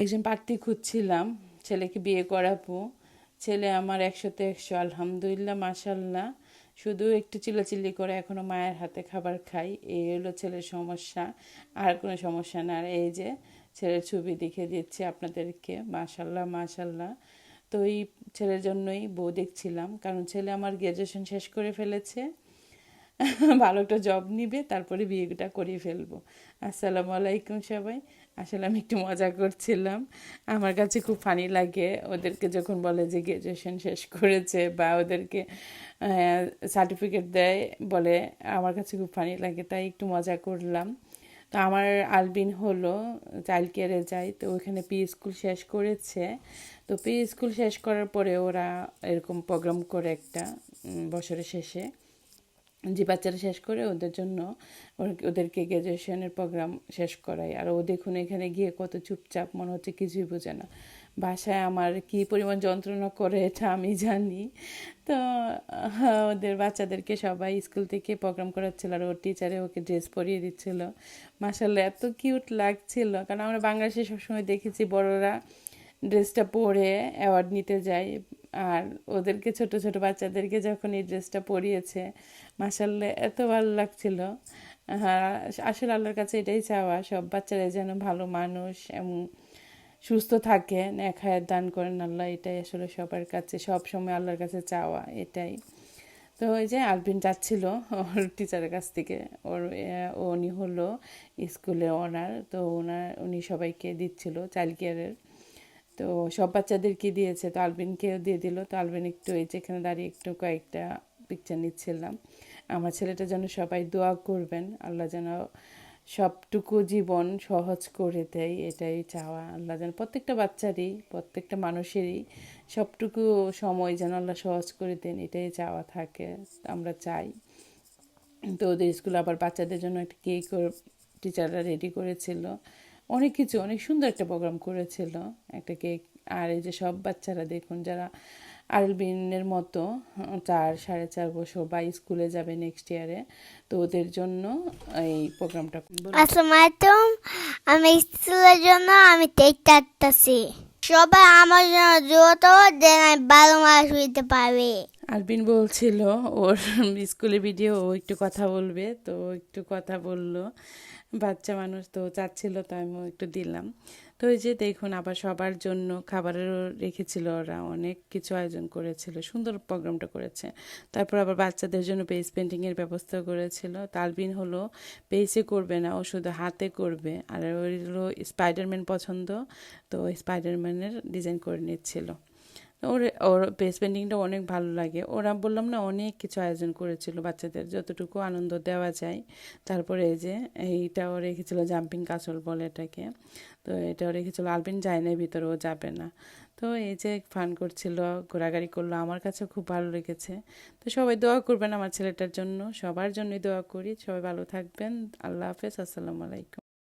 একজন প্রার্থী খুঁজছিলাম, ছেলেকে বিয়ে করাবো। ছেলে আমার একশোতে একশো, আলহামদুলিল্লাহ মাশাল্লাহ শুধু একটু চিল্লাচিল্লি করে এখনও মায়ের হাতে খাবার খাই। এই হলো ছেলের সমস্যা। আর কোনো সমস্যা না। আর এই যে ছেলের ছবি দেখে দিচ্ছি আপনাদেরকে। মাশাল্লাহ মাশাল্লাহ তো এই ছেলের জন্যই বউ দেখছিলাম। কারণ ছেলে আমার গ্র্যাজুয়েশন শেষ করে ফেলেছে। ভালো একটা জব নিবে, তারপরে বিয়েটা করিয়ে ফেলব। আসসালামু আলাইকুম সবাই। আসলে আমি একটু মজা করছিলাম। আমার কাছে খুব ফানি লাগে ওদেরকে যখন বলে যে গ্র্যাজুয়েশন শেষ করেছে বা ওদেরকে সার্টিফিকেট দেয় বলে, আমার কাছে খুব ফানি লাগে, তাই একটু মজা করলাম। তো আমার আলবিন হলো চাইল্ড কেয়ারে যায়, তো ওইখানে পি স্কুল শেষ করেছে। তো পি স্কুল শেষ করার পরে ওরা এরকম প্রোগ্রাম করে একটা বছরের শেষে। যে বাচ্চারা শেষ করে ওদের জন্য ওদেরকে গ্র্যাজুয়েশনের প্রোগ্রাম শেষ করাই। আর ও দেখুন এখানে গিয়ে কত চুপচাপ, মনে হচ্ছে কিছুই বোঝে না। বাসায় আমার কি পরিমাণ যন্ত্রণা করে এটা আমি জানি। তো ওদের বাচ্চাদেরকে সবাই স্কুল থেকে প্রোগ্রাম করাচ্ছিল আর ওর টিচারে ওকে ড্রেস পরিয়ে দিচ্ছিল। মাসাল্লাহ এত কিউট লাগছিল। কারণ আমরা বাংলাদেশে সবসময় দেখেছি বড়রা ড্রেসটা পরে অ্যাওয়ার্ড নিতে যায়। আর ওদেরকে, ছোট ছোট বাচ্চাদেরকে যখন এই ড্রেসটা পরিয়েছে মাসাল্লাহ এত ভালো লাগছিল। হ্যাঁ আসলে আল্লাহর কাছে এটাই চাওয়া, সব বাচ্চারা যেন ভালো মানুষ এবং সুস্থ থাকে হায়াত দান করেন আল্লাহ, এটাই আসলে সবার কাছে, সব সময় আল্লাহর কাছে চাওয়া, এটাই। তো ওই যে আলবিন যাচ্ছিল ওর টিচারের কাছ থেকে, ওর উনি হলো স্কুলে ওনার, তো ওনার, উনি সবাইকে দিচ্ছিল চাইল্ড কেয়ারের তো সব বাচ্চাদেরকে দিয়েছে, তো আলবিনকেও দিয়ে দিল। তো আলবিন একটু এই যেখানে দাঁড়িয়ে একটু কয়েকটা পিকচার নিচ্ছিলাম। আমার ছেলেটা যেন সবাই দোয়া করবেন, আল্লাহ যেন সবটুকু জীবন সহজ করে দেয়, এটাই চাওয়া। আল্লাহ যেন প্রত্যেকটা বাচ্চারই, প্রত্যেকটা মানুষেরই সবটুকু সময় যেন আল্লাহ সহজ করে দেন, এটাই চাওয়া থাকে, আমরা চাই। তো ওদের স্কুলে আবার বাচ্চাদের জন্য একটা কেক টিচাররা রেডি করেছিল। অনেক কিছু, অনেক সুন্দর একটা প্রোগ্রাম করেছিল। একটা কেক আর এই যে সব বাচ্চারা দেখুন, যারা আরবিনের মতো, চার, সাড়ে চার বছর বা স্কুলে যাবে নেক্সট ইয়ারে তো ওদের জন্য এই প্রোগ্রামটা আসসালামাইকুম আমি স্কুলের জন্য আমি দেখতে সবাই আমার জন্য দ্রুত দেন আমি বারো মাস হইতে পারবে। আরবিন বলছিল, ওর স্কুলে ভিডিও, ও একটু কথা বলবে, তো একটু কথা বলল। বাচ্চা মানুষ তো চাচ্ছিল, তো আমি একটু দিলাম। তো ওই যে দেখুন, আবার সবার জন্য খাবারেরও রেখেছিল ওরা, অনেক কিছু আয়োজন করেছিল, সুন্দর প্রোগ্রামটা করেছে। তারপর আবার বাচ্চাদের জন্য পেজ পেন্টিংয়ের ব্যবস্থা করেছিল। তালবিন হলো পেজে করবে না, ও শুধু হাতে করবে। আর ওই হলো স্পাইডারম্যান পছন্দ, তো স্পাইডারম্যানের ডিজাইন করে নিচ্ছিল। ওর ওর পেস পেন্টিংটা অনেক ভালো লাগে। ওরা বললাম না, অনেক কিছু আয়োজন করেছিল বাচ্চাদের, যতটুকু আনন্দ দেওয়া যায়। তারপরে এই যে, এইটাও রেখেছিল জাম্পিং কাসল বলে এটাকে। তো এটাও রেখেছিল আলবিন যায় না ভিতরে ও যাবে না। তো এই যে ফান করছিল, ঘোরাঘুরি করল, আমার কাছে খুব ভালো লেগেছে। তো সবাই দোয়া করবেন আমার ছেলেটার জন্য, সবার জন্যই দোয়া করি। সবাই ভালো থাকবেন। আল্লাহ হাফেজ, আসসালামু আলাইকুম।